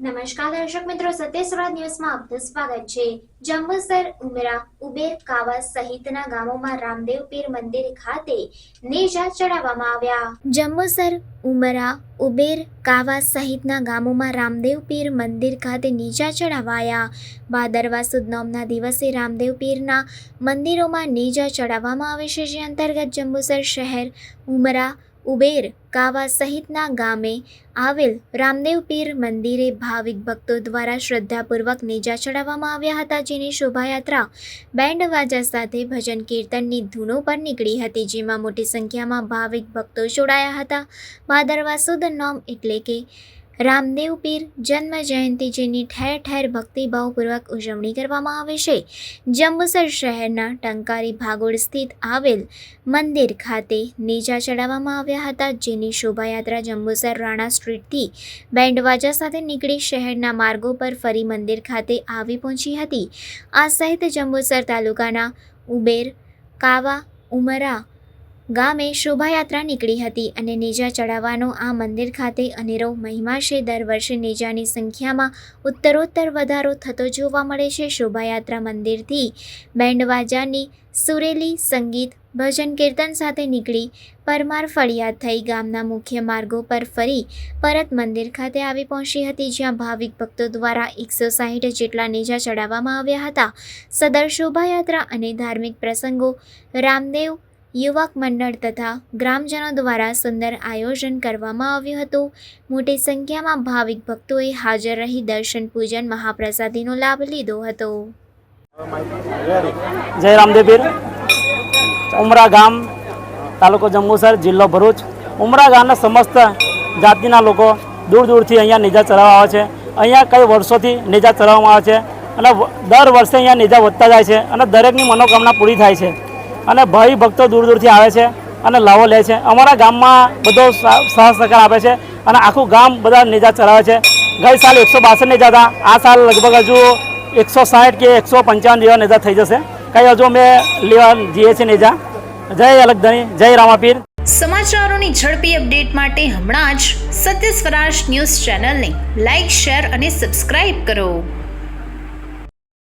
નમસ્કાર દર્શક મિત્રો સત્યસ્વરા ન્યૂઝમાં આપનું સ્વાગત છે. જંબુસર, ઉમરા, ઉબેર કાવા સહિતના ગામોમાં રામદેવ પીર મંદિર ખાતે નેજા ચડાવવામાં આવ્યા. જંબુસર, ઉમરા, ઉબેર કાવા સહિતના ગામોમાં રામદેવ પીર મંદિર ખાતે નીચા ચડાવાયા. ભાદરવા સુદ નોમના દિવસે રામદેવ પીરના મંદિરોમાં નેજા ચડાવવામાં આવે છે, જે અંતર્ગત જંબુસર શહેર, ઉમરા ઉબેર કાવા સહિતના ગામે આવેલ રામદેવ પીર મંદિરે ભાવિક ભક્તો દ્વારા શ્રદ્ધાપૂર્વક નેજા ચડાવવામાં આવ્યા હતા, જેની શોભાયાત્રા બેન્ડ વાજા સાથે ભજન કીર્તનની ધૂનો પર નીકળી હતી, જેમાં મોટી સંખ્યામાં ભાવિક ભક્તો જોડાયા હતા. ભાદરવા સુદ નોમ એટલે કે રામદેવ પીર જન્મ જયંતિ જેની ઠેર ઠેર ભક્તિભાવપૂર્વક ઉજવણી કરવામાં આવે છે. જંબુસર શહેરના ટંકારી ભાગોળ સ્થિત આવેલ મંદિર ખાતે નેજા ચડાવવામાં આવ્યા હતા, જેની શોભાયાત્રા જંબુસર રાણા સ્ટ્રીટથી બેન્ડવાજા સાથે નીકળી શહેરના માર્ગો પર ફરી મંદિર ખાતે આવી પહોંચી હતી. આ સહિત જંબુસર તાલુકાના ઉબેર, કાવા, ઉમરા ગામે શોભાયાત્રા નીકળી હતી અને નેજા ચડાવવાનો આ મંદિર ખાતે અનેરો મહિમા છે. દર વર્ષે નેજાની સંખ્યામાં ઉત્તરોત્તર વધારો થતો જોવા મળે છે. શોભાયાત્રા મંદિરથી બેન્ડવાજાની સુરેલી સંગીત, ભજન, કીર્તન સાથે નીકળી પરમાર ફળિયાદ થઈ. ગામના મુખ્ય માર્ગો પર ફરી પરત મંદિર ખાતે આવી પહોંચી હતી, જ્યાં ભાવિક ભક્તો દ્વારા એકસો સાહીઠ જેટલા નેજા ચડાવવામાં આવ્યા હતા. સદર શોભાયાત્રા અને ધાર્મિક પ્રસંગો રામદેવ યુવક મંડળ તથા ગ્રામજનો દ્વારા સુંદર આયોજન કરવામાં આવ્યું હતું. મોટી સંખ્યામાં ભાવિક ભક્તોએ હાજર રહી દર્શન પૂજન મહાપ્રસાદીનો લાભ લીધો હતો. જય રામદેવીર ઉમરા ગામ, તાલુકો જંબુસર, જિલ્લો ભરૂચ. ઉમરા ગામના સમસ્ત જાતિના લોકો દૂર દૂરથી અહીંયા નેજા ચલાવવા આવે છે. અહીંયા કઈ વર્ષોથી નેજા ચલાવવામાં આવે છે અને દર વર્ષે અહીંયા નેજા વધતા જાય છે અને દરેકની મનોકામના પૂરી થાય છે. અને ભાઈ ભક્તો દૂર દૂરથી આવે છે અને લાવો લે છે. અમારા ગામમાં બધો સહ સહકાર આપે છે અને આખું ગામ બધા નેજા ચલાવે છે. ગઈ સાલ એકસો બાસઠ નેજા હતા, આ સાલ લગભગ હજુ એકસો સાઠ કે એકસો પંચાવન જેવા નેજા થઈ જશે. કઈ હજુ અમે લેવા જઈએ છીએ નેજા. જય અલગધણી જય રામાપીર. સમાચારોની ઝડપી અપડેટ માટે હમણાં જ સત્ય સ્વરાજ ન્યૂઝ ચેનલને લાઇક શેર અને સબસ્ક્રાઇબ કરો.